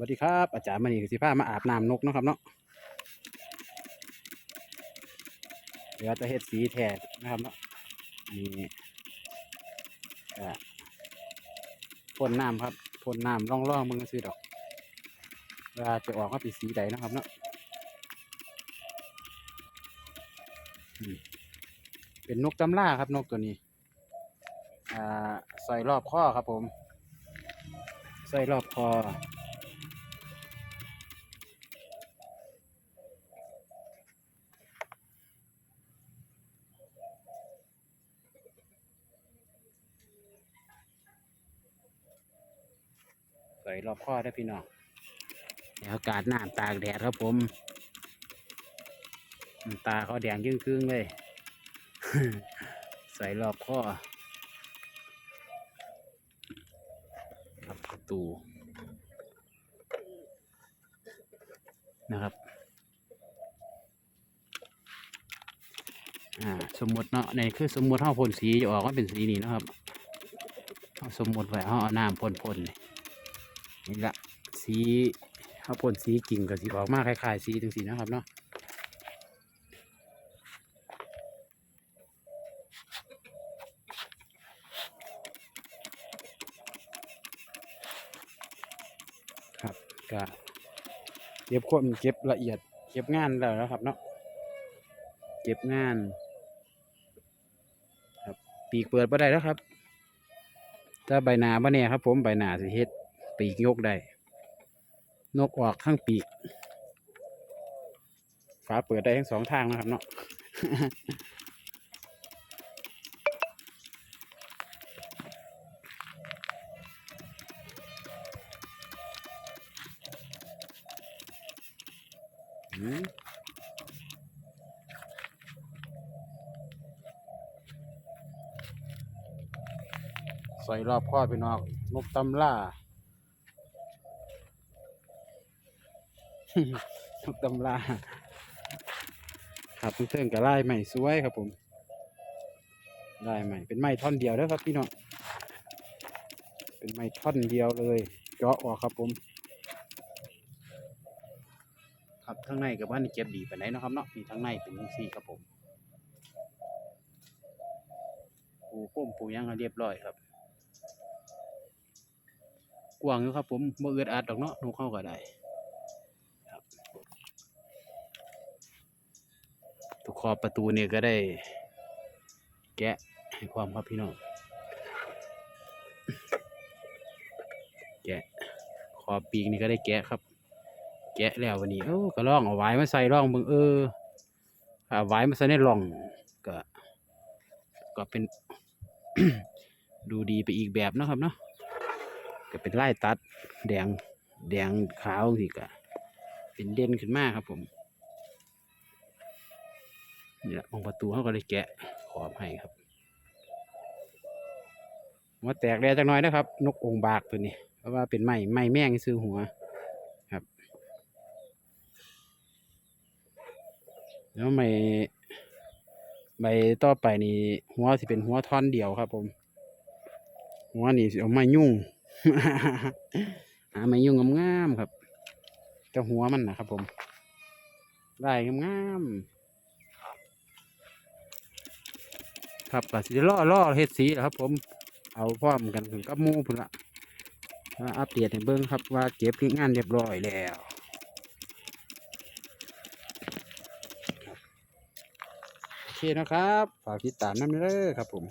วัสดีครับ อาจารย์มานี่สิพามาอาบน้ำนกนะครับเนาะเดี๋ยวจะเฮ็ดสีแทนนะครับเนาะนี่พ่นน้ำครับพ่นน้ำร่องร่องมึงซื้อดอกเวลาจะออกก็เป็นสีใดนะครับเนาะเป็นนกจำล่าครับนกตัวนี้อ่าใส่รอบข้อครับผมใส่รอบคอ ใส่รอบข้อได้พี่น้องเดี๋ยวอากาศหน้าตากแดดครับผม ตาเขาแดงยิ่งครึ่งๆเลย ใส่รอบข้อครับประตูนะครับอ่าสมมติเนาะในคือสมมติห้าพ่นสีจะออกมาเป็นสีนี้นะครับสมมติไว้ห้าเอาน้ำพ่นพ่นๆนี่ นี่ละสีห้าพ่นสีจริงกับสีออกมากคล้ายๆสีถึงสีนะครับเนาะครับก็เก็บคนเก็บละเอียด เก็บงานแล้วนะครับเนาะเก็บงานครับปีกเปิดบ่ได้แล้วครับถ้าใบหนาบ่เนี่ยครับ ผมใบหนาสิเฮ็ด ปีกยกได้ นกออกข้างปีก ฝาเปิดได้ทั้งสองทางนะครับเนาะใส่รอบข้อพี่น้องนกตำล่า นกตำลาครับเพื่อนๆกับไล่ใหม่สวยครับผมไล่ใหม่เป็นไม้ท่อนเดียวเด้อครับพี่น้องเป็นไม้ท่อนเดียวเลยเจาะออกครับผมครับข้างในกับว่านี่เก็บดีไปไหนนะครับเนาะมีข้างในเป็นจังซี่ครับผมปูป้มปูหยังเรียบร้อยครับกว้างอยู่ครับผมบ่อึดอัดดอกเนาะนกเข้าก็ได้ครับตัว ขอบประตูเนี่ยก็ได้ แกะให้ความครับพี่น้องแกะขอบปีกนี่ก็ได้แกะครับ แกะแล้ววันนี้เออก็ล่องเอาไว้มาใส่ลองเบิ่งเออเอาไว้มาใส่ในร่องก็ ก็เป็น ดูดีไปอีกแบบนะครับเนาะก็เป็นไล่ตัด แดงแดงขาวสิก็เป็นเด่นขึ้นมากครับผม นี่แหละมองประตูเขาก็เลยแกะขอบให้ครับมาแตกแดจักหน่อยนะครับ นกองบากตัวนี้ เพราะว่าเป็นไม้ไม้แมงซื้อหัวครับแล้วไม่ใบต่อไปนี่หัวสิเป็นหัวท่อนเดียวครับผม หัวนี่สิเอาไม้ยุ่งหาไม้ยุ่งงามๆครับเจ้าหัวมันนะครับผมได้งามๆ ครับก็สิล่อล่อเฮ็ดสีแหละครับ ผมเอาพร้อมกันถึงกับมูพุ่นละมาอัปเดตให้เบิ้งครับว่าเก็บงานเรียบร้อยแล้วโอเคนะครับ ฝากติดตามน้ำเด้อครับผม